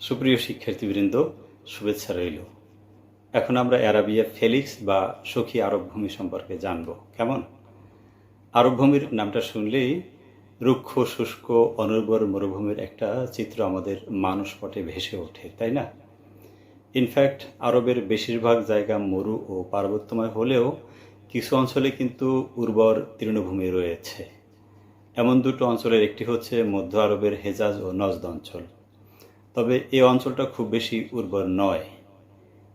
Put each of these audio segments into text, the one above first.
সুপ্রিয় শিক্ষার্থীবৃন্দ, শুভেচ্ছা রইল। এখন আমরা অ্যারাবিয়া ফেলিক্স বা সখী আরব ভূমি সম্পর্কে জানব। কেমন? আরব ভূমির নামটা শুনলেই রুক্ষ, শুষ্ক, অনুর্বর মরুভূমির একটা চিত্র আমাদের মানসপটে ভেসে ওঠে, তাই না? ইনফ্যাক্ট আরবের বেশিরভাগ জায়গা মরু ও পার্বত্যময় হলেও কিছু অঞ্চলে কিন্তু উর্বর তৃণভূমি রয়েছে। এমন দুটো অঞ্চলের একটি হচ্ছে মধ্য আরবের হেজাজ ও নজদ অঞ্চল। তবে এই অঞ্চলটা খুব বেশি উর্বর নয়।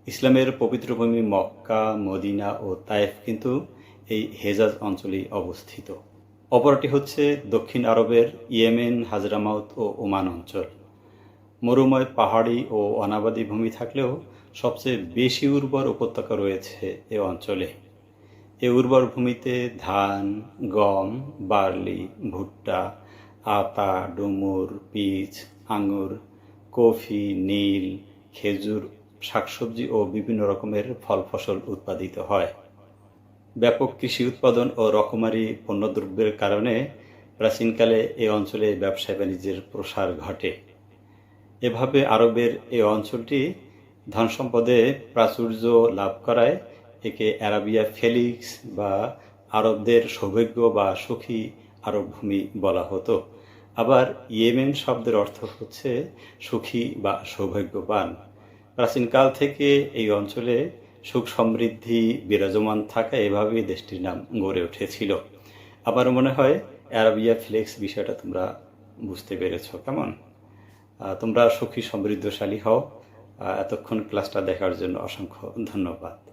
ইসলামের পবিত্র ভূমি মক্কা, মদিনা ও তায়েফ কিন্তু এই হেজাজ অঞ্চলেই অবস্থিত। অপরটি হচ্ছে দক্ষিণ আরবের ইয়েমেন, হাজরামাউত ও ওমান অঞ্চল। মরুময় পাহাড়ি ও অনাবাদী ভূমি থাকলেও সবচেয়ে বেশি উর্বর উপত্যকা রয়েছে এ অঞ্চলে। এ উর্বর ভূমিতে ধান, গম, বার্লি, ভুট্টা, আতা, ডুমুর, পিচ আঙুর কফি, নীল, খেজুর, শাকসবজি ও বিভিন্ন রকমের ফল ফসল উৎপাদিত হয়। ব্যাপক কৃষি উৎপাদন ও রকমারি পণ্যদ্রব্যের কারণে প্রাচীনকালে এই অঞ্চলে ব্যবসা বাণিজ্যের প্রসার ঘটে। এভাবে আরবের এই অঞ্চলটি ধন সম্পদে প্রাচুর্য লাভ করায়, একে অ্যারাবিয়া ফেলিক্স বা আরবদের সৌভাগ্য বা সুখী আরব ভূমি বলা হতো। আবার ইয়েমেন শব্দের অর্থ হচ্ছে সুখী বা সৌভাগ্যবান। প্রাচীনকাল থেকে এই অঞ্চলে সুখ সমৃদ্ধি বিরাজমান থাকা এভাবেই দেশটির নাম গড়ে উঠেছিল। আবার মনে হয় অ্যারাবিয়া ফ্লেক্স বিষয়টা তোমরা বুঝতে পেরেছ কেমন? তোমরা সুখী সমৃদ্ধশালী হও। এতক্ষণ ক্লাসটা দেখার জন্য অসংখ্য ধন্যবাদ।